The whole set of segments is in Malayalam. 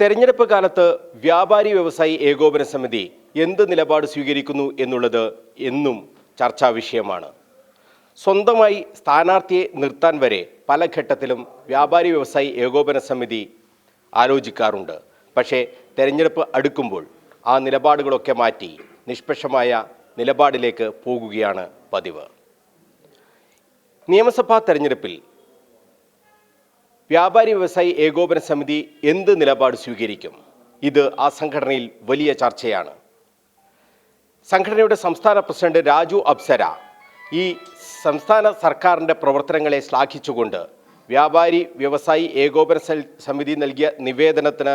തെരഞ്ഞെടുപ്പ് കാലത്ത് വ്യാപാരി വ്യവസായി ഏകോപന സമിതി എന്ത് നിലപാട് സ്വീകരിക്കുന്നു എന്നുള്ളത് എന്നും ചർച്ചാ വിഷയമാണ്. സ്വന്തമായി സ്ഥാനാർത്ഥിയെ നിർത്താൻ വരെ പല ഘട്ടത്തിലും വ്യാപാരി വ്യവസായി ഏകോപന സമിതി ആലോചിക്കാറുണ്ട്. പക്ഷേ തെരഞ്ഞെടുപ്പ് അടുക്കുമ്പോൾ ആ നിലപാടുകളൊക്കെ മാറ്റി നിഷ്പക്ഷമായ നിലപാടിലേക്ക് പോകുകയാണ് പതിവ്. നിയമസഭാ തെരഞ്ഞെടുപ്പിൽ വ്യാപാരി വ്യവസായി ഏകോപന സമിതി എന്ത് നിലപാട് സ്വീകരിക്കും? ഇത് ആ സംഘടനയിൽ വലിയ ചർച്ചയാണ്. സംഘടനയുടെ സംസ്ഥാന പ്രസിഡന്റ് രാജു അപ്സര ഈ സംസ്ഥാന സർക്കാരിന്റെ പ്രവർത്തനങ്ങളെ ശ്ലാഘിച്ചുകൊണ്ട് വ്യാപാരി വ്യവസായി ഏകോപന സമിതി നൽകിയ നിവേദനത്തിന്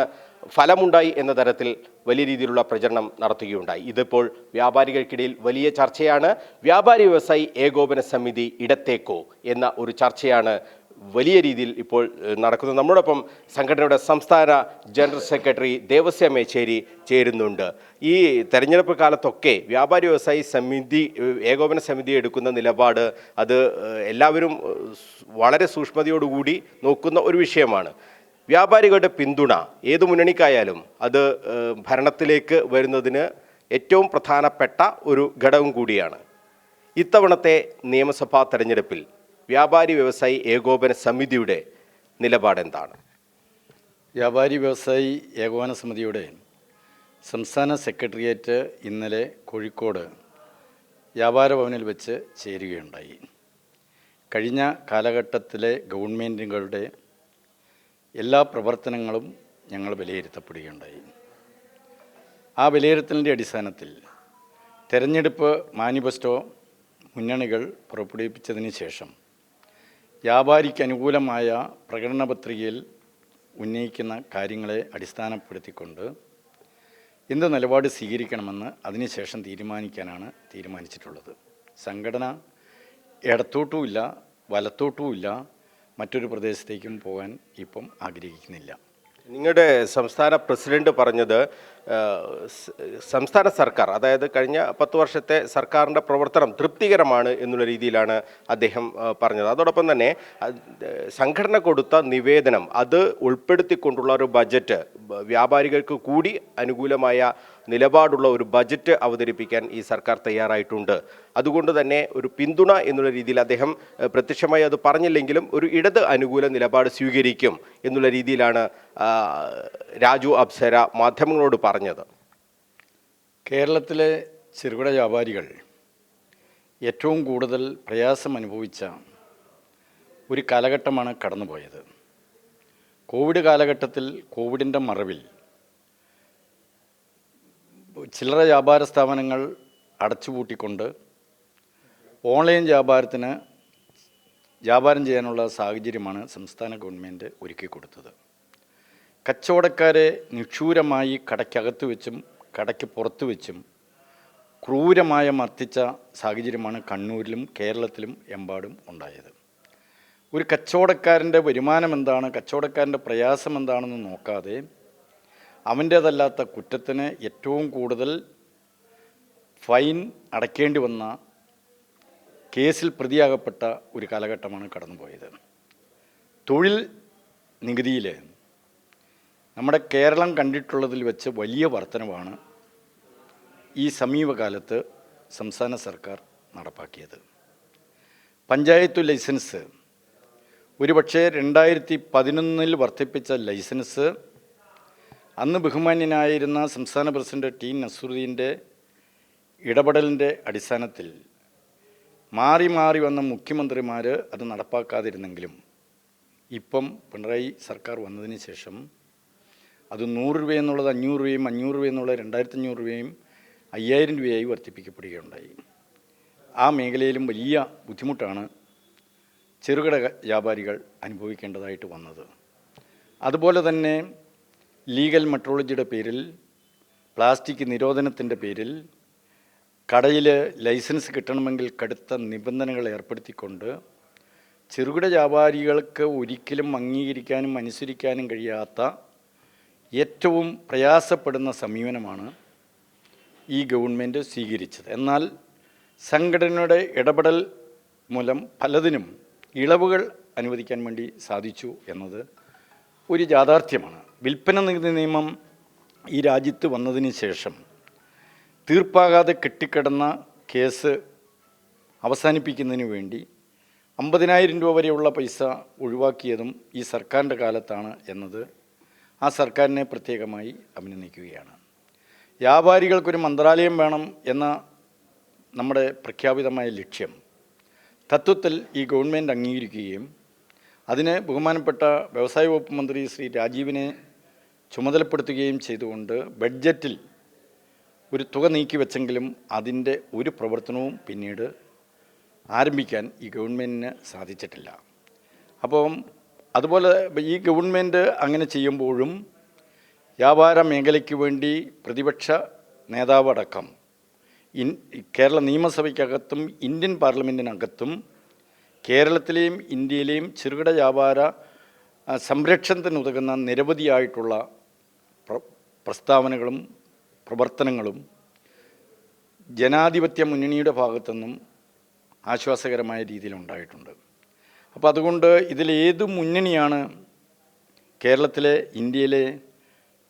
ഫലമുണ്ടായി എന്ന തരത്തിൽ വലിയ രീതിയിലുള്ള പ്രചരണം നടത്തുകയുണ്ടായി. ഇതിപ്പോൾ വ്യാപാരികൾക്കിടയിൽ വലിയ ചർച്ചയാണ്. വ്യാപാരി വ്യവസായി ഏകോപന സമിതി ഇടത്തേക്കോ എന്ന ഒരു ചർച്ചയാണ് വലിയ രീതിയിൽ ഇപ്പോൾ നടക്കുന്നത് നമ്മളോടൊപ്പം സംഘടനയുടെ സംസ്ഥാന ജനറൽ സെക്രട്ടറി ദേവസ്യ മേച്ചേരി ചേരുന്നുണ്ട്. ഈ തെരഞ്ഞെടുപ്പ് കാലത്തൊക്കെ വ്യാപാരി വ്യവസായി സമിതി ഏകോപന സമിതി എടുക്കുന്ന നിലപാട് അത് എല്ലാവരും വളരെ സൂക്ഷ്മതയോടുകൂടി നോക്കുന്ന ഒരു വിഷയമാണ്. വ്യാപാരികളുടെ പിന്തുണ ഏത് മുന്നണിക്കായാലും അത് ഭരണത്തിലേക്ക് വരുന്നതിന് ഏറ്റവും പ്രധാനപ്പെട്ട ഒരു ഘടകം കൂടിയാണ്. ഇത്തവണത്തെ നിയമസഭാ തെരഞ്ഞെടുപ്പിൽ വ്യാപാരി വ്യവസായി ഏകോപന സമിതിയുടെ നിലപാടെന്താണ്? വ്യാപാരി വ്യവസായി ഏകോപന സമിതിയുടെ സംസ്ഥാന സെക്രട്ടേറിയറ്റ് ഇന്നലെ കോഴിക്കോട് വ്യാപാര ഭവനിൽ വെച്ച് ചേരുകയുണ്ടായി. കഴിഞ്ഞ കാലഘട്ടത്തിലെ ഗവൺമെന്റുകളുടെ എല്ലാ പ്രവർത്തനങ്ങളും ഞങ്ങൾ വിലയിരുത്തപ്പെടുകയുണ്ടായി. ആ വിലയിരുത്തലിന്റെ അടിസ്ഥാനത്തിൽ തെരഞ്ഞെടുപ്പ് മാനിഫെസ്റ്റോ മുന്നണികൾ പുറപ്പെടുവിപ്പിച്ചതിന് ശേഷം വ്യാപാരിക്ക് അനുകൂലമായ പ്രകടന പത്രികയിൽ ഉന്നയിക്കുന്ന കാര്യങ്ങളെ അടിസ്ഥാനപ്പെടുത്തിക്കൊണ്ട് എന്ത് നിലപാട് സ്വീകരിക്കണമെന്ന് അതിനുശേഷം തീരുമാനിക്കാനാണ് തീരുമാനിച്ചിട്ടുള്ളത്. സംഘടന ഇടത്തോട്ടുമില്ല വലത്തോട്ടുമില്ല മറ്റൊരു പ്രദേശത്തേക്കും പോകാൻ ഇപ്പം ആഗ്രഹിക്കുന്നില്ല. നിങ്ങളുടെ സംസ്ഥാന പ്രസിഡന്റ് പറഞ്ഞത് സംസ്ഥാന സർക്കാർ അതായത് കഴിഞ്ഞ പത്ത് വർഷത്തെ സർക്കാരിന്റെ പ്രവർത്തനം തൃപ്തികരമാണ് എന്നുള്ള രീതിയിലാണ് അദ്ദേഹം പറഞ്ഞത്. അതോടൊപ്പം തന്നെ സംഘടന കൊടുത്ത നിവേദനം അത് ഉൾപ്പെടുത്തിക്കൊണ്ടുള്ള ഒരു ബജറ്റ് വ്യാപാരികൾക്ക് കൂടി അനുകൂലമായ നിലപാടുള്ള ഒരു ബജറ്റ് അവതരിപ്പിക്കാൻ ഈ സർക്കാർ തയ്യാറായിട്ടുണ്ട്. അതുകൊണ്ട് തന്നെ ഒരു പിന്തുണ എന്നുള്ള രീതിയിൽ അദ്ദേഹം പ്രത്യക്ഷമായി അത് പറഞ്ഞില്ലെങ്കിലും ഒരു ഇടത് അനുകൂല നിലപാട് സ്വീകരിക്കും എന്നുള്ള രീതിയിലാണ് രാജു അപ്സര മാധ്യമങ്ങളോട് പറഞ്ഞത്. കേരളത്തിലെ ചെറുകിട വ്യാപാരികൾ ഏറ്റവും കൂടുതൽ പ്രയാസം അനുഭവിച്ച ഒരു കാലഘട്ടമാണ് കടന്നുപോയത്. കോവിഡ് കാലഘട്ടത്തിൽ കോവിഡിന്റെ മറവിൽ ചില്ലറ വ്യാപാര സ്ഥാപനങ്ങൾ അടച്ചുപൂട്ടിക്കൊണ്ട് ഓൺലൈൻ വ്യാപാരത്തിന് വ്യാപാരം ചെയ്യാനുള്ള സാഹചര്യമാണ് സംസ്ഥാന ഗവൺമെന്റ് ഒരുക്കി കൊടുത്തത് കച്ചവടക്കാരെ നിക്ഷൂരമായി കടയ്ക്കകത്ത് വെച്ചും കടയ്ക്ക് പുറത്ത് വെച്ചും ക്രൂരമായ മർദ്ദിച്ച സാഹചര്യമാണ് കണ്ണൂരിലും കേരളത്തിലും എമ്പാടും ഉണ്ടായത്. ഒരു കച്ചവടക്കാരന്റെ വരുമാനം എന്താണ് കച്ചവടക്കാരന്റെ പ്രയാസം എന്താണെന്ന് നോക്കാതെ അവന്റേതല്ലാത്ത കുറ്റത്തിന് ഏറ്റവും കൂടുതൽ ഫൈൻ അടയ്ക്കേണ്ടി വന്ന കേസിൽ പ്രതിയാകപ്പെട്ട ഒരു കാലഘട്ടമാണ് കടന്നുപോയത്. തൊഴിൽ നികുതിയിൽ നമ്മുടെ കേരളം കണ്ടിട്ടുള്ളതിൽ വെച്ച് വലിയ വർധനവാണ് ഈ സമീപകാലത്ത് സംസ്ഥാന സർക്കാർ നടപ്പാക്കിയത്. പഞ്ചായത്ത് ലൈസൻസ്. ഒരുപക്ഷെ രണ്ടായിരത്തി പതിനൊന്നിൽ വർദ്ധിപ്പിച്ച ലൈസൻസ് അന്ന് ബഹുമാന്യനായിരുന്ന സംസ്ഥാന പ്രസിഡന്റ് ടി നസറുദ്ദീന്റെ ഇടപെടലിന്റെ അടിസ്ഥാനത്തിൽ മാറി മാറി വന്ന മുഖ്യമന്ത്രിമാർ അത് നടപ്പാക്കാതിരുന്നെങ്കിലും ഇപ്പം പിണറായി സർക്കാർ വന്നതിന് ശേഷം അത് നൂറ് രൂപ എന്നുള്ളത് അഞ്ഞൂറ് രൂപയും അഞ്ഞൂറ് രൂപ എന്നുള്ളത് രണ്ടായിരത്തി അഞ്ഞൂറ് രൂപയും അയ്യായിരം രൂപയായി വർദ്ധിപ്പിക്കപ്പെടുകയുണ്ടായി. ആ മേഖലയിലും വലിയ ബുദ്ധിമുട്ടാണ് ചെറുകിട വ്യാപാരികൾ അനുഭവിക്കേണ്ടതായിട്ട് വന്നത്. അതുപോലെ തന്നെ ലീഗൽ മെട്രോളജിയുടെ പേരിൽ പ്ലാസ്റ്റിക് നിരോധനത്തിന്റെ പേരിൽ കടയിൽ ലൈസൻസ് കിട്ടണമെങ്കിൽ കടുത്ത നിബന്ധനകൾ ഏർപ്പെടുത്തിക്കൊണ്ട് ചെറുകിട വ്യാപാരികൾക്ക് ഒരിക്കലും അംഗീകരിക്കാനും അനുസരിക്കാനും കഴിയാത്ത ഏറ്റവും പ്രയാസപ്പെടുന്ന സമീപനമാണ് ഈ ഗവൺമെന്റ് സ്വീകരിച്ചത്. എന്നാൽ സംഘടനയുടെ ഇടപെടൽ മൂലം പലതിനും ഇളവുകൾ അനുവദിക്കാൻ വേണ്ടി സാധിച്ചു എന്നത് ഒരു യാഥാർത്ഥ്യമാണ്. വിൽപ്പന നികുതി നിയമം ഈ രാജ്യത്ത് വന്നതിന് ശേഷം തീർപ്പാകാതെ കെട്ടിക്കിടന്ന കേസ് അവസാനിപ്പിക്കുന്നതിന് വേണ്ടി അമ്പതിനായിരം രൂപ വരെയുള്ള പൈസ ഒഴിവാക്കിയതും ഈ സർക്കാരിന്റെ കാലത്താണ് എന്നത് ആ സർക്കാരിനെ പ്രത്യേകമായി അഭിനന്ദിക്കുകയാണ്. വ്യാപാരികൾക്കൊരു മന്ത്രാലയം വേണം എന്ന നമ്മുടെ പ്രഖ്യാപിതമായ ലക്ഷ്യം തത്വത്തിൽ ഈ ഗവൺമെന്റ് അംഗീകരിക്കുകയും അതിന് ബഹുമാനപ്പെട്ട വ്യവസായ വകുപ്പ് മന്ത്രി ശ്രീ രാജീവിനെ ചുമതലപ്പെടുത്തുകയും ചെയ്തുകൊണ്ട് ബഡ്ജറ്റിൽ ഒരു തുക നീക്കി വെച്ചെങ്കിലും അതിന്റെ ഒരു പ്രവർത്തനവും പിന്നീട് ആരംഭിക്കാൻ ഈ ഗവൺമെന്റിന് സാധിച്ചിട്ടില്ല. അപ്പം അതുപോലെ ഈ ഗവൺമെന്റ് അങ്ങനെ ചെയ്യുമ്പോഴും വ്യാപാര മേഖലയ്ക്ക് വേണ്ടി പ്രതിപക്ഷ നേതാവടക്കം ഇൻ കേരള നിയമസഭയ്ക്കകത്തും ഇന്ത്യൻ പാർലമെന്റിനകത്തും കേരളത്തിലെയും ഇന്ത്യയിലെയും ചെറുകിട വ്യാപാര സംരക്ഷണത്തിനുതകുന്ന നിരവധിയായിട്ടുള്ള പ്ര- പ്രസ്താവനകളും പ്രവർത്തനങ്ങളും ജനാധിപത്യ മുന്നണിയുടെ ഭാഗത്തുനിന്നും ആശ്വാസകരമായ രീതിയിൽ ഉണ്ടായിട്ടുണ്ട് അപ്പോൾ അതുകൊണ്ട് ഇതിലേത് മുന്നണിയാണ് കേരളത്തിലെ ഇന്ത്യയിലെ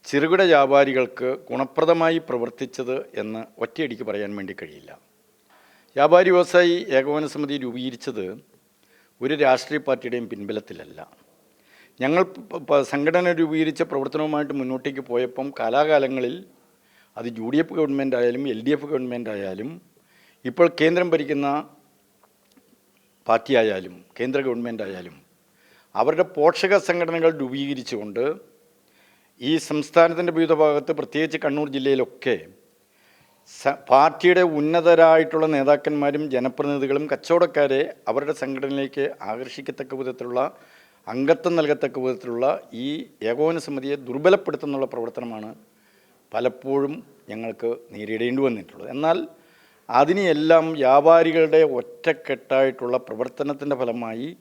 ചെറുകിട വ്യാപാരികൾക്ക് ഗുണപ്രദമായി പ്രവർത്തിച്ചത് എന്ന് ഒറ്റയടിക്ക് പറയാൻ വേണ്ടി കഴിയില്ല. വ്യാപാരി വ്യവസായി ഏകോപന സമിതി രൂപീകരിച്ചത് ഒരു രാഷ്ട്രീയ പാർട്ടിയുടെയും പിൻബലത്തിലല്ല. ഞങ്ങൾ സംഘടന രൂപീകരിച്ച പ്രവർത്തനവുമായിട്ട് മുന്നോട്ടേക്ക് പോയപ്പം കാലാകാലങ്ങളിൽ അത് യു ഡി എഫ് ഗവൺമെന്റ് ആയാലും എൽ ഡി എഫ് ഗവൺമെന്റ് ആയാലും ഇപ്പോൾ കേന്ദ്രം ഭരിക്കുന്ന പാർട്ടിയായാലും കേന്ദ്ര ഗവൺമെന്റ് ആയാലും അവരുടെ പോഷക സംഘടനകൾ രൂപീകരിച്ചുകൊണ്ട് ഈ സംസ്ഥാനത്തിന്റെ വിവിധ ഭാഗത്ത് പ്രത്യേകിച്ച് കണ്ണൂർ ജില്ലയിലൊക്കെ പാർട്ടിയുടെ ഉന്നതരായിട്ടുള്ള നേതാക്കന്മാരും ജനപ്രതിനിധികളും കച്ചവടക്കാരെ അവരുടെ സംഘടനയിലേക്ക് ആകർഷിക്കത്തക്ക വിധത്തിലുള്ള അംഗത്വം നൽകത്തക്ക വിധത്തിലുള്ള ഈ ഏകോപന സമിതിയെ ദുർബലപ്പെടുത്തുന്നുള്ള പ്രവർത്തനമാണ് പലപ്പോഴും ഞങ്ങൾക്ക് നേരിടേണ്ടി വന്നിട്ടുള്ളത്. എന്നാൽ അതിനെയെല്ലാം വ്യാപാരികളുടെ ഒറ്റക്കെട്ടായിട്ടുള്ള പ്രവർത്തനത്തിന്റെ ഫലമായി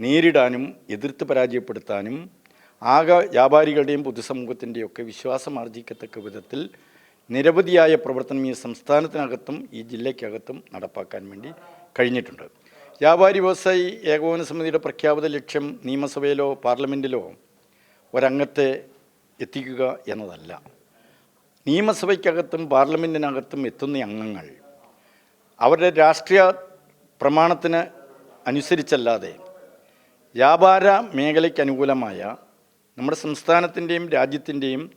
നേരിടാനും എതിർത്ത് പരാജയപ്പെടുത്താനും ആകെ വ്യാപാരികളുടെയും പൊതുസമൂഹത്തിന്റെയും ഒക്കെ വിശ്വാസം ആർജിക്കത്തക്ക വിധത്തിൽ നിരവധിയായ പ്രവർത്തനം ഈ സംസ്ഥാനത്തിനകത്തും ഈ ജില്ലയ്ക്കകത്തും നടപ്പാക്കാൻ വേണ്ടി കഴിഞ്ഞിട്ടുണ്ട്. വ്യാപാരി വ്യവസായി ഏകോപന സമിതിയുടെ പ്രഖ്യാപിത ലക്ഷ്യം നിയമസഭയിലോ പാർലമെന്റിലോ ഒരംഗത്തെ എത്തിക്കുക എന്നതല്ല. നിയമസഭയ്ക്കകത്തും പാർലമെന്റിനകത്തും എത്തുന്ന അംഗങ്ങൾ അവരുടെ രാഷ്ട്രീയ പ്രമാണത്തിന് അനുസരിച്ചല്ലാതെ വ്യാപാര മേഖലയ്ക്ക് അനുകൂലമായ നമ്മുടെ സംസ്ഥാനത്തിന്റെയും രാജ്യത്തിന്റെയും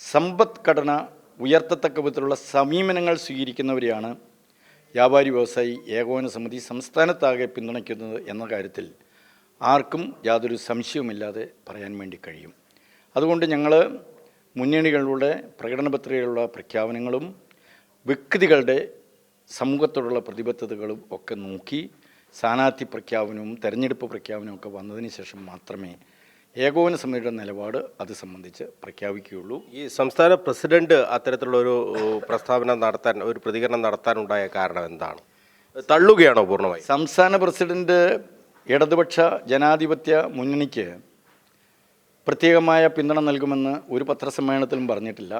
സമ്പദ്ഘടന ഉയർത്തത്തക്ക വിധത്തിലുള്ള സമീപനങ്ങൾ സ്വീകരിക്കുന്നവരെയാണ് വ്യാപാരി വ്യവസായി ഏകോപന സമിതി സംസ്ഥാനത്താകെ പിന്തുണയ്ക്കുന്നത് എന്ന കാര്യത്തിൽ ആർക്കും യാതൊരു സംശയവുമില്ലാതെ പറയാൻ വേണ്ടി കഴിയും. അതുകൊണ്ട് ഞങ്ങൾ മുന്നണികളുടെ പ്രകടന പത്രികയിലുള്ള പ്രഖ്യാപനങ്ങളും വ്യക്തികളുടെ സമൂഹത്തോടുള്ള പ്രതിബദ്ധതകളും ഒക്കെ നോക്കി സ്ഥാനാർത്ഥി പ്രഖ്യാപനവും തെരഞ്ഞെടുപ്പ് പ്രഖ്യാപനവും ഒക്കെ വന്നതിന് ശേഷം മാത്രമേ ഏകോപന സമിതിയുടെ നിലപാട് അത് സംബന്ധിച്ച് പ്രഖ്യാപിക്കുകയുള്ളൂ. ഈ സംസ്ഥാന പ്രസിഡന്റ് അത്തരത്തിലുള്ള ഒരു പ്രസ്താവന നടത്താൻ ഒരു പ്രതികരണം നടത്താനുണ്ടായ കാരണം എന്താണ്? തള്ളുകയാണോ പൂർണമായി? സംസ്ഥാന പ്രസിഡന്റ് ഇടതുപക്ഷ ജനാധിപത്യ മുന്നണിക്ക് പ്രത്യേകമായ പിന്തുണ നൽകുമെന്ന് ഒരു പത്രസമ്മേളനത്തിലും പറഞ്ഞിട്ടില്ല.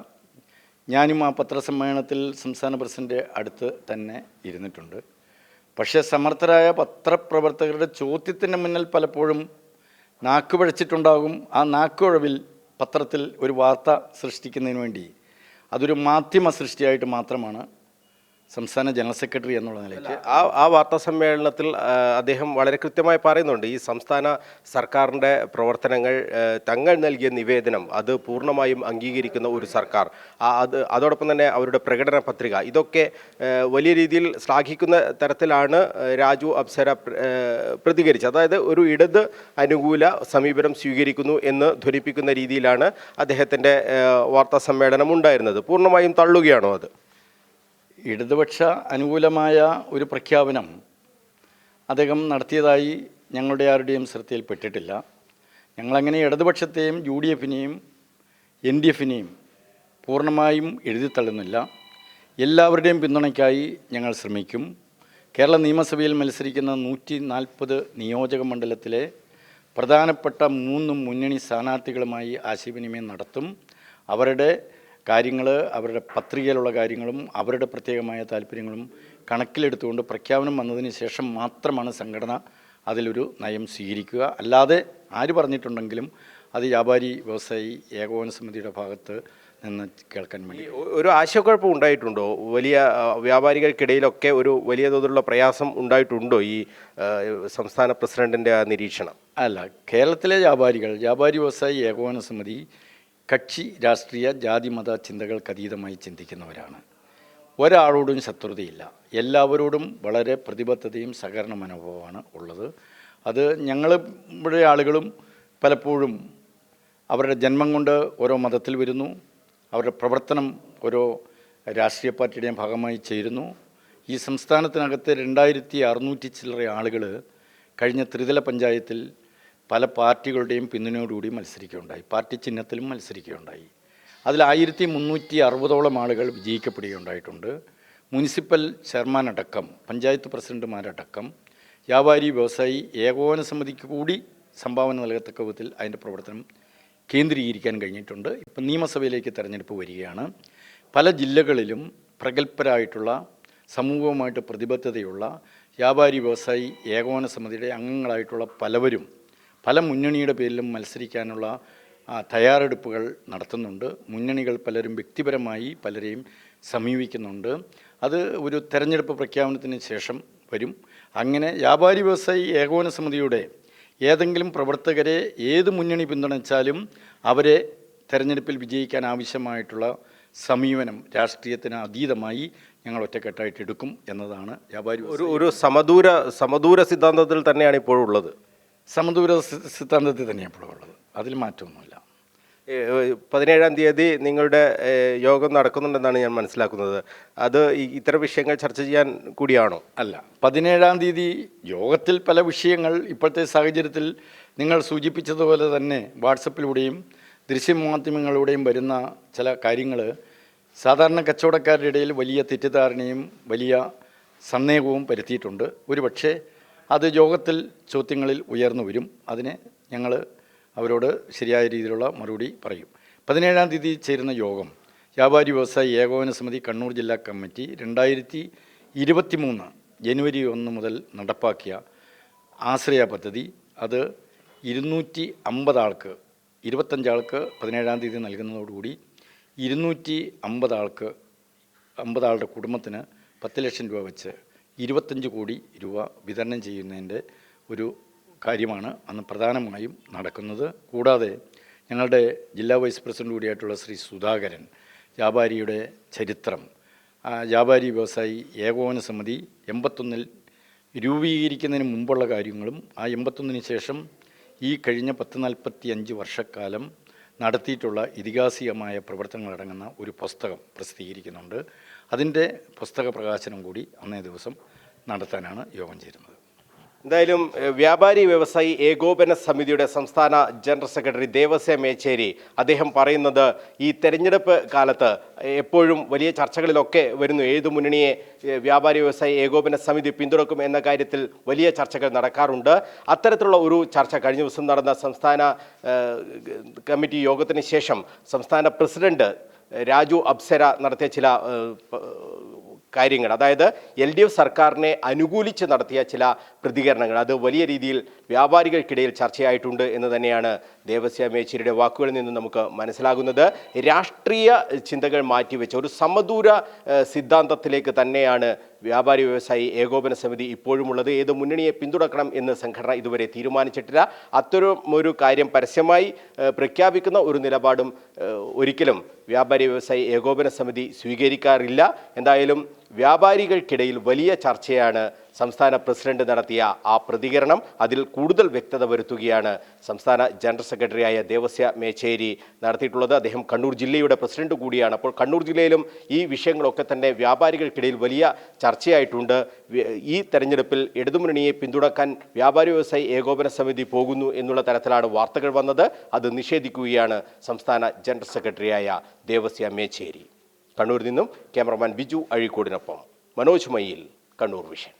ഞാനും ആ പത്രസമ്മേളനത്തിൽ സംസ്ഥാന പ്രസിഡന്റ് അടുത്ത് തന്നെ ഇരുന്നിട്ടുണ്ട്. പക്ഷേ സമർത്ഥരായ പത്രപ്രവർത്തകരുടെ ചോദ്യത്തിന്റെ മുന്നിൽ പലപ്പോഴും നാക്ക് പഴച്ചിട്ടുണ്ടാകും. ആ നാക്കുഴവിൽ പത്രത്തിൽ ഒരു വാർത്ത സൃഷ്ടിക്കുന്നതിന് വേണ്ടി. അതൊരു മാധ്യമ സൃഷ്ടിയായിട്ട് മാത്രമാണ് സംസ്ഥാന ജനറൽ സെക്രട്ടറി എന്നുള്ള നിലയ്ക്ക്. ആ ആ വാർത്താ സമ്മേളനത്തിൽ അദ്ദേഹം വളരെ കൃത്യമായി പറയുന്നുണ്ട് ഈ സംസ്ഥാന സർക്കാരിന്റെ പ്രവർത്തനങ്ങൾ തങ്ങൾ നൽകിയ നിവേദനം അത് പൂർണമായും അംഗീകരിക്കുന്ന ഒരു സർക്കാർ. അത് അതോടൊപ്പം തന്നെ അവരുടെ പ്രകടന പത്രിക ഇതൊക്കെ വലിയ രീതിയിൽ ശ്ലാഘിക്കുന്ന തരത്തിലാണ് രാജു അപ്സര പ്ര- പ്രതികരിച്ചത്. അതായത് ഒരു ഇടത് അനുകൂല സമീപനം സ്വീകരിക്കുന്നു എന്ന് ധ്വനിപ്പിക്കുന്ന രീതിയിലാണ് അദ്ദേഹത്തിന്റെ വാർത്താ സമ്മേളനം ഉണ്ടായിരുന്നത്. പൂർണമായും തള്ളുകയാണോ അത്? ഇടതുപക്ഷ അനുകൂലമായ ഒരു പ്രഖ്യാപനം അദ്ദേഹം നടത്തിയതായി ഞങ്ങളുടെ ആരുടെയും ശ്രദ്ധയിൽപ്പെട്ടിട്ടില്ല. ഞങ്ങളങ്ങനെ ഇടതുപക്ഷത്തെയും യു ഡി എഫിനെയും എൻ ഡി എഫിനെയും പൂർണമായും എഴുതിത്തള്ളുന്നില്ല. എല്ലാവരുടെയും പിന്തുണയ്ക്കായി ഞങ്ങൾ ശ്രമിക്കും. കേരള നിയമസഭയിൽ മത്സരിക്കുന്ന നൂറ്റി നാൽപ്പത് നിയോജക മണ്ഡലത്തിലെ പ്രധാനപ്പെട്ട മൂന്ന് മുന്നണി സ്ഥാനാർത്ഥികളുമായി ആശയവിനിമയം നടത്തും. അവരുടെ കാര്യങ്ങൾ അവരുടെ പത്രികയിലുള്ള കാര്യങ്ങളും അവരുടെ പ്രത്യേകമായ താല്പര്യങ്ങളും കണക്കിലെടുത്തുകൊണ്ട് പ്രഖ്യാപനം വന്നതിന് ശേഷം മാത്രമാണ് സംഘടന അതിലൊരു നയം സ്വീകരിക്കുക. അല്ലാതെ ആര് പറഞ്ഞിട്ടുണ്ടെങ്കിലും അത് വ്യാപാരി വ്യവസായി ഏകോപന സമിതിയുടെ ഭാഗത്ത് നിന്ന് കേൾക്കാൻ വേണ്ടി. ഒരു ആശയക്കുഴപ്പം ഉണ്ടായിട്ടുണ്ടോ? വലിയ വ്യാപാരികൾക്കിടയിലൊക്കെ ഒരു വലിയ തോതിലുള്ള പ്രയാസം ഉണ്ടായിട്ടുണ്ടോ ഈ സംസ്ഥാന പ്രസിഡന്റിന്റെ ആ നിരീക്ഷണം? അല്ല കേരളത്തിലെ വ്യാപാരികൾ വ്യാപാരി വ്യവസായി ഏകോപന സമിതി കക്ഷി രാഷ്ട്രീയ ജാതി മത ചിന്തകൾക്ക് അതീതമായി ചിന്തിക്കുന്നവരാണ്. ഒരാളോടും ശത്രുതയില്ല. എല്ലാവരോടും വളരെ പ്രതിബദ്ധതയും സഹകരണ മനോഭാവമാണ് ഉള്ളത്. അത് ഞങ്ങളുടെ ആളുകളും പലപ്പോഴും അവരുടെ ജന്മം കൊണ്ട് ഓരോ മതത്തിൽ വരുന്നു. അവരുടെ പ്രവർത്തനം ഓരോ രാഷ്ട്രീയ പാർട്ടിയുടെയും ഭാഗമായി ചേരുന്നു. ഈ സംസ്ഥാനത്തിനകത്ത് രണ്ടായിരത്തി അറുന്നൂറ്റി ചില്ലറ ആളുകൾ കഴിഞ്ഞ ത്രിതല പഞ്ചായത്തിൽ പല പാർട്ടികളുടെയും പിന്തുണയോടുകൂടി മത്സരിക്കുകയുണ്ടായി. പാർട്ടി ചിഹ്നത്തിലും മത്സരിക്കുകയുണ്ടായി. അതിൽ ആയിരത്തി മുന്നൂറ്റി അറുപതോളം ആളുകൾ വിജയിക്കപ്പെടുകയുണ്ടായിട്ടുണ്ട്. മുനിസിപ്പൽ ചെയർമാൻ അടക്കം പഞ്ചായത്ത് പ്രസിഡന്റുമാരടക്കം വ്യാപാരി വ്യവസായി ഏകോപന സമിതിക്ക് കൂടി സംഭാവന നൽകത്തക്ക വിധത്തിൽ അതിന്റെ പ്രവർത്തനം കേന്ദ്രീകരിക്കാൻ കഴിഞ്ഞിട്ടുണ്ട്. ഇപ്പം നിയമസഭയിലേക്ക് തെരഞ്ഞെടുപ്പ് വരികയാണ്. പല ജില്ലകളിലും പ്രഗത്ഭരായിട്ടുള്ള സമൂഹവുമായിട്ട് പ്രതിബദ്ധതയുള്ള വ്യാപാരി വ്യവസായി ഏകോപന സമിതിയുടെ അംഗങ്ങളായിട്ടുള്ള പലവരും പല മുന്നണിയുടെ പേരിലും മത്സരിക്കാനുള്ള തയ്യാറെടുപ്പുകൾ നടത്തുന്നുണ്ട്. മുന്നണികൾ പലരും വ്യക്തിപരമായി പലരെയും സമീപിക്കുന്നുണ്ട്. അത് ഒരു തെരഞ്ഞെടുപ്പ് പ്രഖ്യാപനത്തിന് ശേഷം വരും. അങ്ങനെ വ്യാപാരി വ്യവസായി ഏകോപന സമിതിയുടെ ഏതെങ്കിലും പ്രവർത്തകരെ ഏത് മുന്നണി പിന്തുണച്ചാലും അവരെ തെരഞ്ഞെടുപ്പിൽ വിജയിക്കാൻ ആവശ്യമായിട്ടുള്ള സമീപനം രാഷ്ട്രീയത്തിന് അതീതമായി ഞങ്ങൾ ഒറ്റക്കെട്ടായിട്ട് എടുക്കും എന്നതാണ് വ്യാപാരി ഒരു ഒരു സമദൂര സമദൂര സിദ്ധാന്തത്തിൽ തന്നെയാണ് ഇപ്പോഴുള്ളത്. സമദൂര സിദ്ധാന്തത്തിൽ തന്നെയാണ് ഇപ്പോൾ ഉള്ളത്? അതിൽ മാറ്റമൊന്നുമില്ല. പതിനേഴാം തീയതി നിങ്ങളുടെ യോഗം നടക്കുന്നുണ്ടെന്നാണ് ഞാൻ മനസ്സിലാക്കുന്നത്. അത് ഈ- ഇത്തരം വിഷയങ്ങൾ ചർച്ച ചെയ്യാൻ കൂടിയാണോ? അല്ല. പതിനേഴാം തീയതി യോഗത്തിൽ പല വിഷയങ്ങൾ ഇപ്പോഴത്തെ സാഹചര്യത്തിൽ നിങ്ങൾ സൂചിപ്പിച്ചതുപോലെ തന്നെ വാട്സപ്പിലൂടെയും ദൃശ്യമാധ്യമങ്ങളിലൂടെയും വരുന്ന ചില കാര്യങ്ങൾ സാധാരണ കച്ചവടക്കാരുടെ ഇടയിൽ വലിയ തെറ്റിദ്ധാരണയും വലിയ സന്ദേഹവും പരുത്തിയിട്ടുണ്ട് ഒരു പക്ഷേ അത് യോഗത്തിൽ ചോദ്യങ്ങളിൽ ഉയർന്നു വരും. അതിനെ ഞങ്ങൾ അവരോട് ശരിയായ രീതിയിലുള്ള മറുപടി പറയും. പതിനേഴാം തീയതി ചേരുന്ന യോഗം വ്യാപാരി വ്യവസായി ഏകോപന സമിതി കണ്ണൂർ ജില്ലാ കമ്മിറ്റി രണ്ടായിരത്തി ഇരുപത്തി മൂന്ന് ജനുവരി ഒന്ന് മുതൽ നടപ്പാക്കിയ ആശ്രയ പദ്ധതി അത് ഇരുന്നൂറ്റി അമ്പത് ആൾക്ക് ഇരുപത്തഞ്ചാൾക്ക് പതിനേഴാം തീയതി നൽകുന്നതോടുകൂടി ഇരുന്നൂറ്റി അമ്പത് ആൾക്ക് അമ്പത് കുടുംബത്തിന് പത്ത് ലക്ഷം രൂപ വെച്ച് ഇരുപത്തഞ്ച് കോടി രൂപ വിതരണം ചെയ്യുന്നതിന്റെ ഒരു കാര്യമാണ് അന്ന് പ്രധാനമായും നടക്കുന്നത്. കൂടാതെ ഞങ്ങളുടെ ജില്ലാ വൈസ് പ്രസിഡന്റ് കൂടിയായിട്ടുള്ള ശ്രീ സുധാകരൻ വ്യാപാരിയുടെ ചരിത്രം വ്യാപാരി വ്യവസായി ഏകോപന സമിതി എൺപത്തൊന്നിൽ രൂപീകരിക്കുന്നതിന് മുമ്പുള്ള കാര്യങ്ങളും ആ എൺപത്തൊന്നിന് ശേഷം ഈ കഴിഞ്ഞ പത്ത് നാൽപ്പത്തി അഞ്ച് വർഷക്കാലം നടത്തിയിട്ടുള്ള ഇതിഹാസികമായ പ്രവർത്തനങ്ങളടങ്ങുന്ന ഒരു പുസ്തകം പ്രസിദ്ധീകരിക്കുന്നുണ്ട്. അതിന്റെ പുസ്തക പ്രകാശനം കൂടി അന്നേ ദിവസം നടത്താനാണ് യോഗം ചേരുന്നത്. എന്തായാലും വ്യാപാരി വ്യവസായി ഏകോപന സമിതിയുടെ സംസ്ഥാന ജനറൽ സെക്രട്ടറി ദേവസ്യ മേച്ചേരി അദ്ദേഹം പറയുന്നത് ഈ തെരഞ്ഞെടുപ്പ് കാലത്ത് എപ്പോഴും വലിയ ചർച്ചകളിലൊക്കെ വരുന്നു. ഏതു മുന്നണിയെ വ്യാപാരി വ്യവസായി ഏകോപന സമിതി പിന്തുണക്കും എന്ന കാര്യത്തിൽ വലിയ ചർച്ചകൾ നടക്കാറുണ്ട്. അത്തരത്തിലുള്ള ഒരു ചർച്ച കഴിഞ്ഞ ദിവസം നടന്ന സംസ്ഥാന കമ്മിറ്റി യോഗത്തിന് ശേഷം സംസ്ഥാന പ്രസിഡന്റ് രാജു അപ്സര നടത്തിയ ചില കാര്യങ്ങൾ. അതായത് എൽ ഡി എഫ് സർക്കാരിനെ അനുകൂലിച്ച് നടത്തിയ ചില പ്രതികരണങ്ങൾ. അത് വലിയ രീതിയിൽ വ്യാപാരികൾക്കിടയിൽ ചർച്ചയായിട്ടുണ്ട് എന്ന് തന്നെയാണ് ദേവസ്യ മേച്ചിരിയുടെ വാക്കുകളിൽ നിന്ന് നമുക്ക് മനസ്സിലാകുന്നത്. രാഷ്ട്രീയ ചിന്തകൾ മാറ്റിവെച്ച ഒരു സമദൂര സിദ്ധാന്തത്തിലേക്ക് തന്നെയാണ് വ്യാപാരി വ്യവസായി ഏകോപന സമിതി ഇപ്പോഴുമുള്ളത്. ഏത് മുന്നണിയെ പിന്തുണക്കണം എന്ന് സംഘടന ഇതുവരെ തീരുമാനിച്ചിട്ടില്ല. അത്തരം ഒരു കാര്യം പരസ്യമായി പ്രഖ്യാപിക്കുന്ന ഒരു നിലപാടും ഒരിക്കലും വ്യാപാരി വ്യവസായി ഏകോപന സമിതി സ്വീകരിക്കാറില്ല. എന്തായാലും വ്യാപാരികൾക്കിടയിൽ വലിയ ചർച്ചയാണ് സംസ്ഥാന പ്രസിഡന്റ് നടത്തിയ ആ പ്രതികരണം. അതിൽ കൂടുതൽ വ്യക്തത വരുത്തുകയാണ് സംസ്ഥാന ജനറൽ സെക്രട്ടറിയായ ദേവസ്യ മേച്ചേരി നടത്തിയിട്ടുള്ളത്. അദ്ദേഹം കണ്ണൂർ ജില്ലയുടെ പ്രസിഡന്റ് കൂടിയാണ്. അപ്പോൾ കണ്ണൂർ ജില്ലയിലും ഈ വിഷയങ്ങളൊക്കെ തന്നെ വ്യാപാരികൾക്കിടയിൽ വലിയ ചർച്ചയായിട്ടുണ്ട്. ഈ തെരഞ്ഞെടുപ്പിൽ ഇടതുമുന്നണിയെ പിന്തുണക്കാൻ വ്യാപാരി വ്യവസായി ഏകോപന സമിതി പോകുന്നു എന്നുള്ള തരത്തിലാണ് വാർത്തകൾ വന്നത്. അത് നിഷേധിക്കുകയാണ് സംസ്ഥാന ജനറൽ സെക്രട്ടറിയായ ദേവസ്യ മേച്ചേരി. കണ്ണൂരിൽ നിന്നും ക്യാമറമാൻ ബിജു അഴീക്കോടിനൊപ്പം മനോജ് മയിൽ കണ്ണൂർ വിഷൻ.